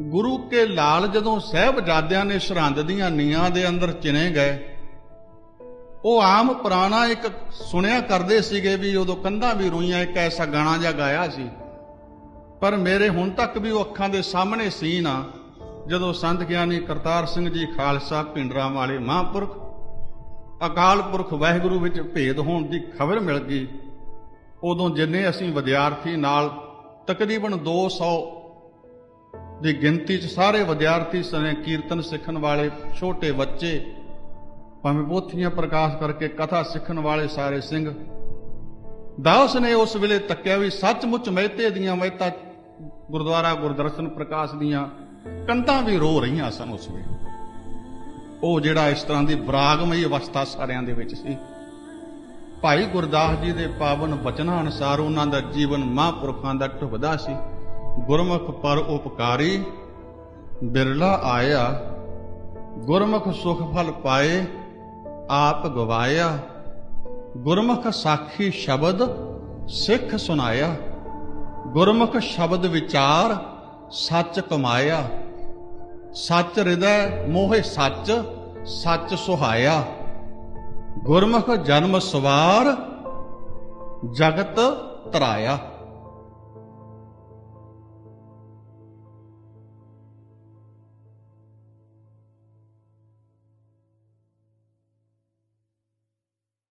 ਗੁਰੂ ਕੇ ਲਾਲ ਜਦੋਂ ਸਹਿਬਜ਼ਾਦਿਆਂ ਨੇ ਸਰਹੰਦ ਦੀਆਂ ਨੀਆਂ ਦੇ ਅੰਦਰ ਚਿਣੇ ਗਏ, ਉਹ ਆਮ ਪੁਰਾਣਾ ਇੱਕ ਸੁਣਿਆ ਕਰਦੇ ਸੀਗੇ ਵੀ ਉਦੋਂ ਕੰਧਾਂ ਵੀ ਰੋਈਆਂ, ਇੱਕ ਐਸਾ ਗਾਣਾ ਜਿਹਾ ਗਾਇਆ ਸੀ। ਪਰ ਮੇਰੇ ਹੁਣ ਤੱਕ ਵੀ ਉਹ ਅੱਖਾਂ ਦੇ ਸਾਹਮਣੇ ਸੀ ਨਾ ਜਦੋਂ ਸੰਤ ਗਿਆਨੀ ਕਰਤਾਰ ਸਿੰਘ ਜੀ ਖਾਲਸਾ ਪਿੰਡਰਾਂ ਵਾਲੇ ਮਹਾਂਪੁਰਖ, ਅਕਾਲ ਪੁਰਖ ਵਾਹਿਗੁਰੂ ਵਿੱਚ ਭੇਦ ਹੋਣ ਦੀ ਖਬਰ ਮਿਲ ਗਈ। ਉਦੋਂ ਜਿੰਨੇ ਅਸੀਂ ਵਿਦਿਆਰਥੀ ਨਾਲ ਤਕਰੀਬਨ 200 ਦੀ ਗਿਣਤੀ 'ਚ ਸਾਰੇ ਵਿਦਿਆਰਥੀ ਸਨੇ ਕੀਰਤਨ ਸਿੱਖਣ ਵਾਲੇ ਛੋਟੇ ਬੱਚੇ, ਭਾਵੇਂ ਪੋਥੀਆਂ ਪ੍ਰਕਾਸ਼ ਕਰਕੇ ਕਥਾ ਸਿੱਖਣ ਵਾਲੇ ਸਾਰੇ ਸਿੰਘ। ਦਾਸ ਨੇ ਉਸ ਵੇਲੇ ਤੱਕਿਆ ਵੀ ਸੱਚਮੁੱਚ ਮਹਿਤੇ ਦੀਆਂ ਮਹਿਤਾ ਗੁਰਦੁਆਰਾ ਗੁਰਦਰਸ਼ਨ ਪ੍ਰਕਾਸ਼ ਦੀਆਂ ਕੰਧਾਂ ਵੀ ਰੋ ਰਹੀਆਂ ਸਨ ਉਸ ਵੇਲੇ। ਉਹ ਜਿਹੜਾ ਇਸ ਤਰ੍ਹਾਂ ਦੀ ਬਰਾਗਮਈ ਅਵਸਥਾ ਸਾਰਿਆਂ ਦੇ ਵਿੱਚ ਸੀ। ਭਾਈ ਗੁਰਦਾਸ ਜੀ ਦੇ ਪਾਵਨ ਬਚਨਾਂ ਅਨੁਸਾਰ ਉਹਨਾਂ ਦਾ ਜੀਵਨ ਮਹਾਂਪੁਰਖਾਂ ਦਾ ਢੁਕਦਾ ਸੀ। ਗੁਰਮੁਖ ਪਰ ਉਪਕਾਰੀ, ਬਿਰਲਾ ਆਇਆ, ਗੁਰਮੁਖ ਸੁਖ ਫਲ ਪਾਏ, ਆਪ ਗਵਾਇਆ। ਗੁਰਮੁਖ ਸਾਖੀ ਸ਼ਬਦ ਸਿੱਖ ਸੁਨਾਇਆ, ਗੁਰਮੁਖ ਸ਼ਬਦ ਵਿਚਾਰ ਸੱਚ ਕਮਾਇਆ। ਸੱਚ ਹਿਰਦੈ ਮੋਹਿ ਸੱਚ ਸੱਚ ਸੁਹਾਇਆ। ਗੁਰਮੁਖ ਜਨਮ ਸਵਾਰ, ਜਗਤ ਤਰਾਇਆ।